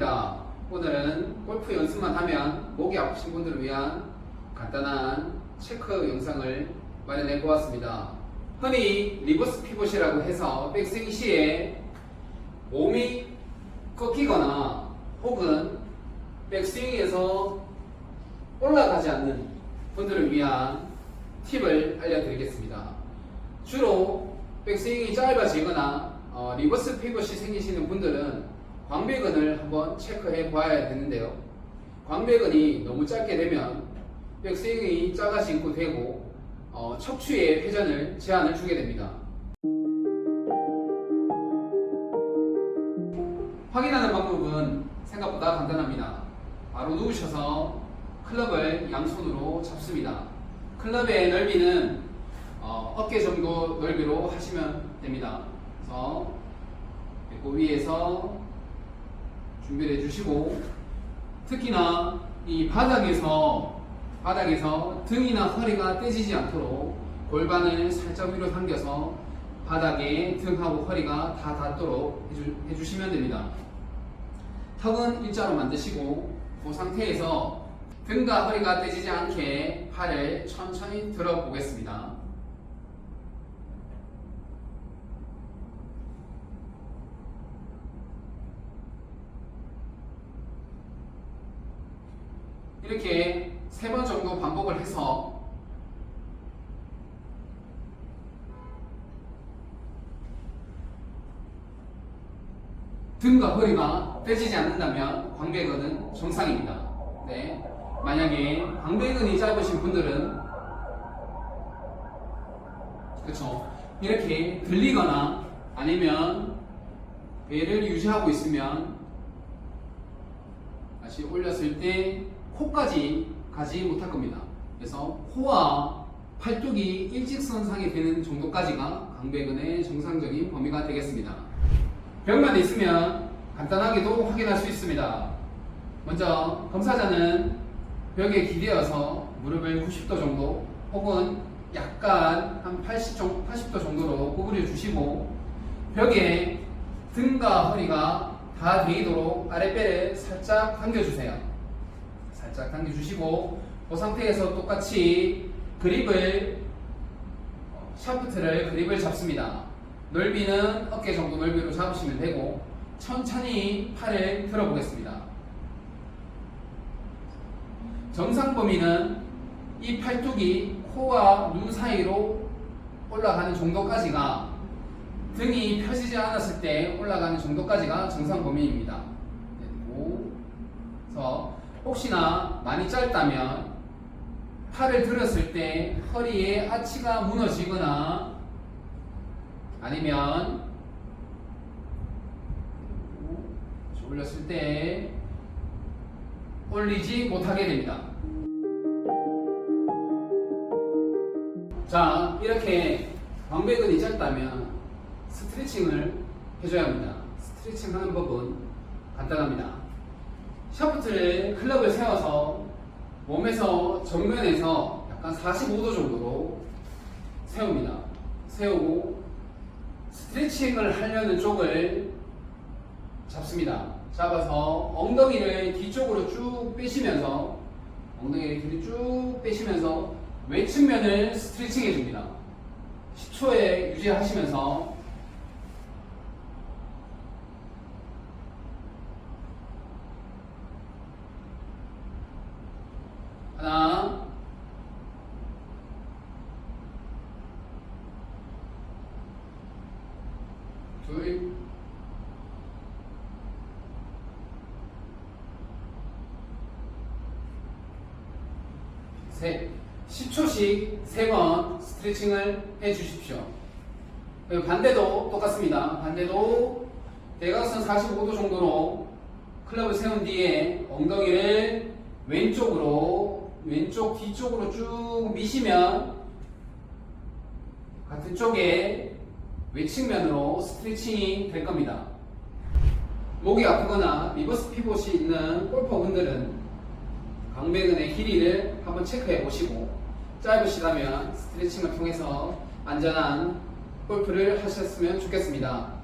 강사입니다. 오늘은 골프 연습만 하면 목이 아프신 분들을 위한 간단한 체크 영상을 마련해 보았습니다. 흔히 리버스 피봇이라고 해서 백스윙 시에 몸이 꺾이거나 혹은 백스윙에서 올라가지 않는 분들을 위한 팁을 알려드리겠습니다. 주로 백스윙이 짧아지거나 어, 리버스 피벗이 생기시는 분들은 광배근을 한번 체크해 봐야 되는데요. 광배근이 너무 짧게 되면 백스윙이 작아지고 되고 어, 척추의 회전을 제한을 주게 됩니다. 확인하는 방법은 생각보다 간단합니다. 바로 누우셔서 클럽을 양손으로 잡습니다. 클럽의 넓이는 어, 어깨 정도 넓이로 하시면 됩니다. 그래서 배꼽 위에서 준비를 해주시고 특히나 이 바닥에서 바닥에서 등이나 허리가 떼지지 않도록 골반을 살짝 위로 당겨서 바닥에 등하고 허리가 다 닿도록 해주, 해주시면 됩니다. 턱은 일자로 만드시고 그 상태에서 등과 허리가 떼지지 않게 팔을 천천히 들어 보겠습니다. 이렇게 세 번 정도 반복을 해서 등과 허리가 떼지지 않는다면 광배근은 정상입니다. 네. 만약에 광배근이 짧으신 분들은 그렇죠. 이렇게 들리거나 아니면 배를 유지하고 있으면 다시 올렸을 때 코까지 가지 못할 겁니다. 그래서 코와 팔뚝이 일직선상이 되는 정도까지가 강배근의 정상적인 범위가 되겠습니다. 벽만 있으면 간단하게도 확인할 수 있습니다. 먼저 검사자는 벽에 기대어서 무릎을 90도 정도 혹은 약간 한 80, 정, 80도 정도로 구부려 주시고 벽에 등과 허리가 다 베이도록 아랫배를 살짝 당겨주세요. 살짝 당겨주시고 그 상태에서 똑같이 그립을 어, 샤프트를 그립을 잡습니다. 넓이는 어깨 정도 넓이로 잡으시면 되고 천천히 팔을 들어보겠습니다. 정상 범위는 이 팔뚝이 코와 눈 사이로 올라가는 정도까지가 등이 펴지지 않았을 때 올라가는 정도까지가 정상 범위입니다. 그래서 혹시나 많이 짧다면 팔을 들었을 때 허리에 아치가 무너지거나 아니면 올렸을 때 올리지 못하게 됩니다. 자, 이렇게 광배근이 짧다면 스트레칭을 해줘야 합니다. 스트레칭 하는 법은 간단합니다. 샤프트를 클럽을 세워서 몸에서 정면에서 약간 45도 정도로 세웁니다. 세우고 스트레칭을 하려는 쪽을 잡습니다. 잡아서 엉덩이를 뒤쪽으로 쭉 빼시면서 엉덩이를 뒤로 쭉 빼시면서 외측면을 스트레칭 해줍니다. 10초에 유지하시면서 하나 둘 셋 10초씩 3번 스트레칭을 해 주십시오. 그리고 반대도 똑같습니다. 반대도 대각선 45도 정도로 클럽을 세운 뒤에 엉덩이를 왼쪽으로 왼쪽 뒤쪽으로 쭉 미시면 같은 쪽에 외측면으로 스트레칭이 될 겁니다. 목이 아프거나 리버스 피봇이 있는 골퍼분들은 강배근의 길이를 한번 체크해 보시고 짧으시다면 스트레칭을 통해서 안전한 골프를 하셨으면 좋겠습니다.